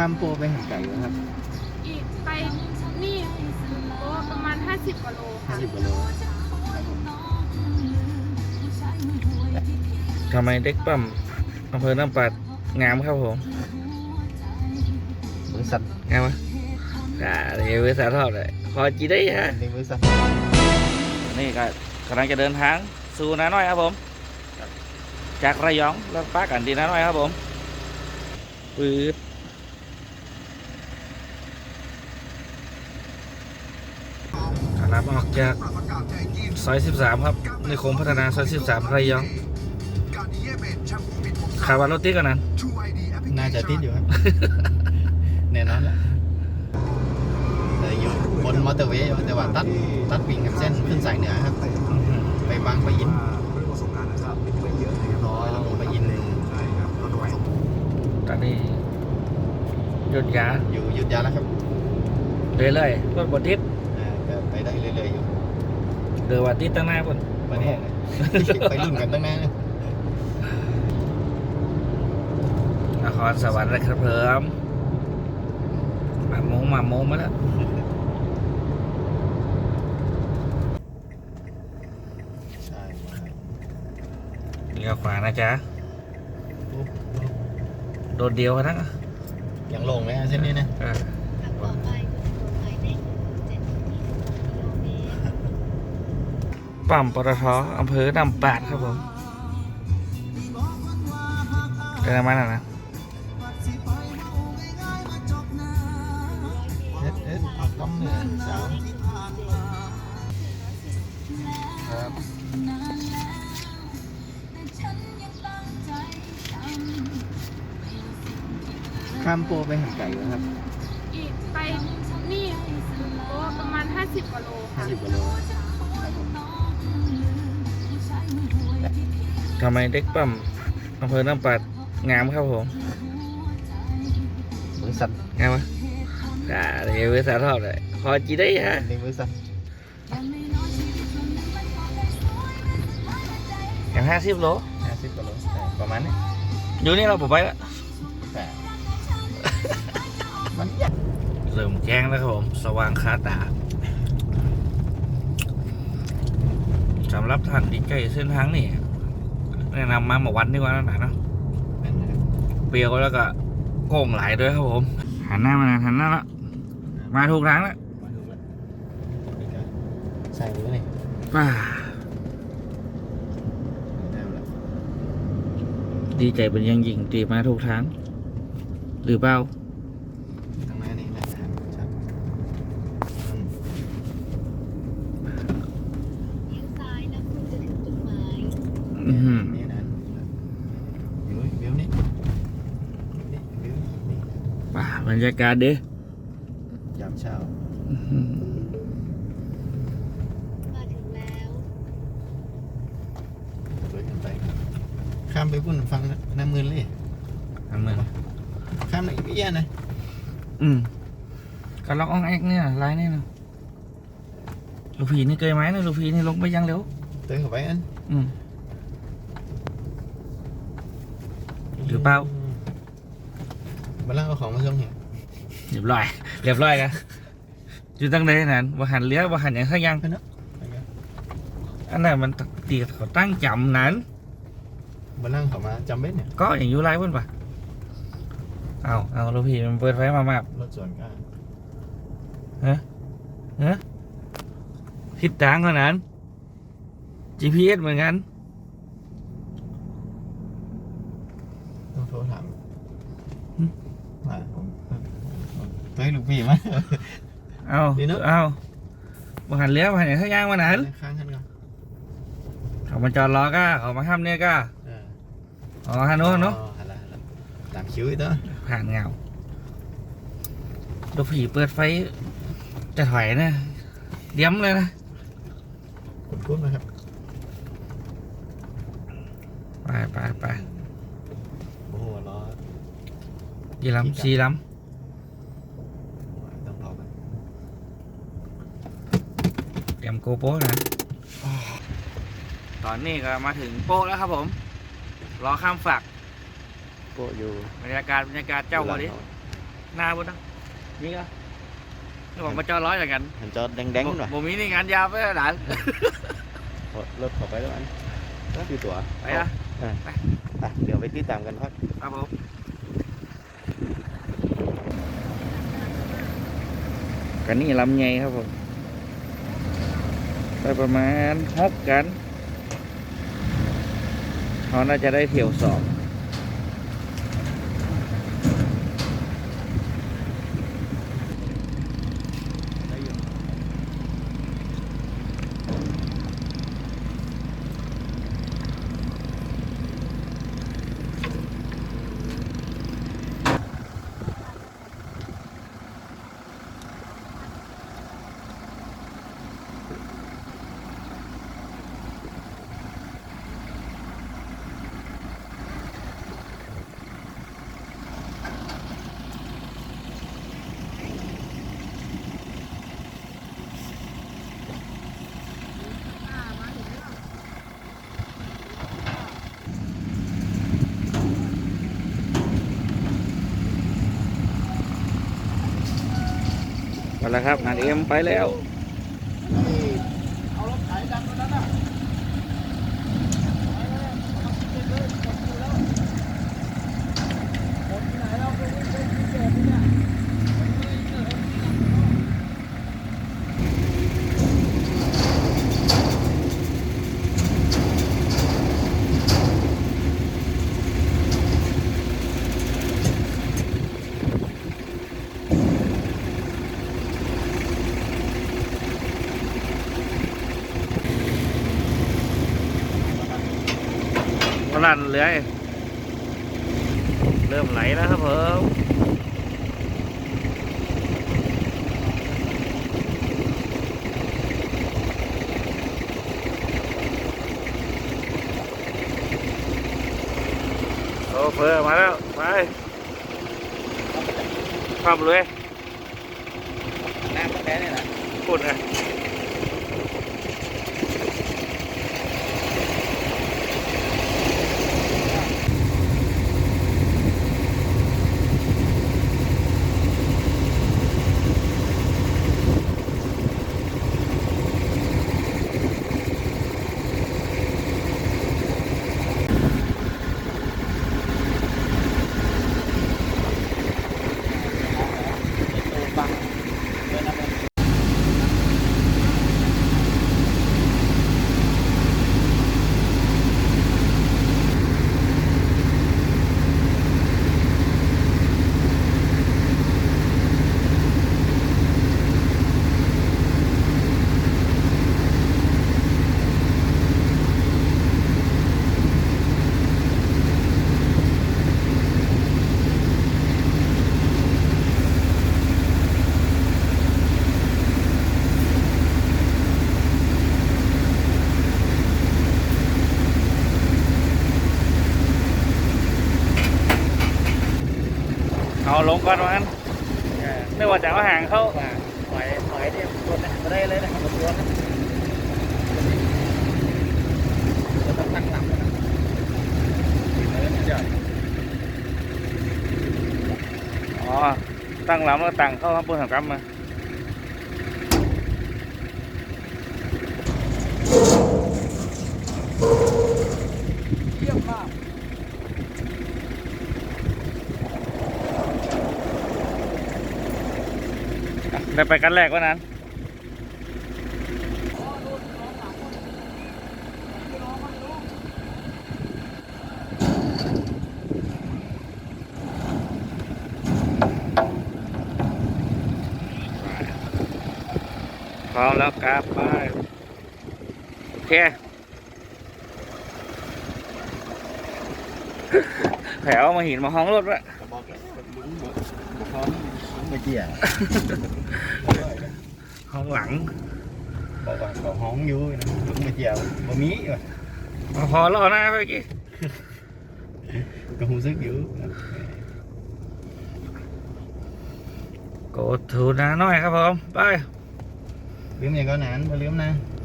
ข้ามโปรไปหันไก่แล้วครับอีกไปนี่โอ้ประมาณ 50กว่าโลค่ะ 50กว่าโลครับผมทำไมเด็กปั๊มอำเภอน้ำปัดงามครับผมบริษัทงามไหมอ่าเดี๋ยววิสาทอดเลยพอจีได้ฮะในบริษัทนี่ก็กำลังจะเดินทางสู่นาน้อยครับผม จากระยองแล้วป้ากันดีนาน้อยครับผมปืด ขนาดออกจากซอย 13 ครับในโคมพัฒนาซอย 13ระยองขาวันรถติดกันนั้น น่าจะติดอยู่ครับ แน่นอนแหละเลยอยู่บนมอเตอร์เวย์อยู่แต่ว่าตัดตัดวิ่งกับเส้นขึ้นสายเหนือครับ ไปบางปะอินรอลงปะอินตอนนี้หยุดยาอยู่อยุดยาแล้วครับ เรื่อยๆรถบดติดอ่าก็ ไปได้เรื่อยๆอยู่เดือว่าติดตั้งหน้าคนมาแน่เลยไปรุ่นกันตั้งนานเลยนครสวรรค์นะครับเพิ่มมาโมงมาโมงมาแล้วใช่เลี้ยวขวานะจ๊ะปุ๊บโดดเดียวนะยังลงเลยนะเส้นนี้นะเออขับต่อไปถนนหมายเลข720กิโลเมตร ปั๊มปตทอำเภอนำปาดครับผมเป็นอะไรมาหน่ะนะเอ็ดเอ็ดเอากำเนิดสาวครับข้ามโปรไปหันไก่แล้วครับอีกไปนี่โอ้ประมาณ 50กว่าโลค่ะ 50กว่าโล ทำไมเด็กปั๊มอำเภอน้ำปาดงามครับผมบริษัทงามไหมอ่าเดี๋ยววิสาทอดเลยพอจีได้ฮะในบริษัทอย่างห้าสิบโล50กว่าโลแต่ประมาณนี้อยู่นี่เราผมไปแล้วแต่มันเริ่มแจ้งแล้วครับผม สว่างคาตาสำหรับท่านที่ใกล้เส้นทางนี่ แนะนำมาหมาวันดีกว่านะหนาเนาะเป็นนะครับเปรียวแล้วก็โก่งไหลด้วยครับผมหันหน้ามาหันหน้าละมาถูกทางแล้วมาดูแล้วนี่ก็ใส่มือนี่ป้าได้แล้วดีใจเป็นอยังยิ่งตีมาถูกทาง หรือเปล่าทางหน้านี่นะครับชัดอืม เลี้ยวซ้ายแล้วคุณจะถึงจุดหมาย อื้อหือ นี่นะวิววิวนี่นี่วิวนี่ ป่า บรรยากาศเด้ยามเช้าอื้อหือมาถึงแล้วสวยขึ้นไปครับข้ามไปพุ่นฟังน้ำมือเลยอันเหมือนข้ามไปอีกเอี้ยนะอืมก็ล็อกอ้องแอกเนี่ยลายนี่นะลูกผีนี่เกยไหมนะลูกผีนี่ลงไปยังเร็วเตือนเข้าไปอันอืม หรือเปล่า มาล่าเอาของมาส่งเห็น เรียบร้อย เรียบร้อยกันอยู่ตั้งใดนั้นว่าหันเลี้ยวว่าหันอย่างสักอย่างอันนั้นมันตีเขาตั้งจำนั้นมาล่างเขามาจำเบ็ดเนี่ย ก็อย่างอยูไรเพื่อนปะเอาเอาลูกพี่มันเปิดไฟมามารถสวนก็ทิศทางเท่านั้น GPS เหมือนกัน ต้องโทรถาม หึ ว่าผมเฮ้ยลูก พี่มา เอาดีเนอะ เอาว่าหันเลี้ยวว่าหันอย่างสักอย่างมานั้นข้างกันก่อนเขามาจอดรอก้าเขามาห้ามเนี่ยก้าเอออ๋อฮันโน่นเนาะอ๋อหันละหันละตามคิวอีกตัวผ่านเงาลูกผีเปิดไฟ จะถอยนะเดี้ยมเลยนะคุณคุ้นไหมครับไปไปไปโอ้โหล้อยี่ลำสี่ลต้องรอไปำเตรีย มโกโปรนะ ตอนนี้ก็มาถึงโป๊ะแล้วครับผม รอข้ามฝักโปะอยู่บรรยากาศบรรยากาศเจ้าหมดดิหน้าบุญนะนี่ก็นี่บอกมาจอดร้อยอย่างนั้นเห็นจอดแดงๆหน่อยผมมีนี่งานยาวไปแล้วหลานรถเข้าไปแล้วอันคือตัวไปนะอะอะเดี๋ยวไปติดตามกันครับครับผมกันนี่ลำไยครับผม ไปประมาณหกกัน เขาน่าจะได้เที่ยวสอง แล้วครับนานเอ็มไปแล้ว ลันเลื้อยเริ่มไหลแล้วครับผมโอ้เฟอร์มาแล้ว ไปข้ามเลยน้ำแค่นี่แหละพูดไง เอาลงก่อนมันไม่ว่าจะเอาห่างเข้าหอยหอยเนี่ยรถเนี่ยไม่ได้เลยนะครับรถรถจะต้องตั้งลำนะติดเลยมันจะอ๋อตั้งลำแล้วตั้งเข้าข้างบนถังกำมา เยี่ยมมาก ได้ไปกันแรกวันนั้นพร้อมแล้วกราบไปโอเคแถวมาหินมาห้องรถวะ บอกเลยลุ้นบอกบอกพร้อม ลุ้นมาเกี่ยห้องหลังบอกว่าเขาห้องอยู่นะลุ้นมาเกี่ยวบ่มีว่ะมาพอรอหน้าไปกี่ก็หูซึกอยู่โกดถูนาหน่อยครับผม ไปลืมอย่างก็นานบ่ลืมนะ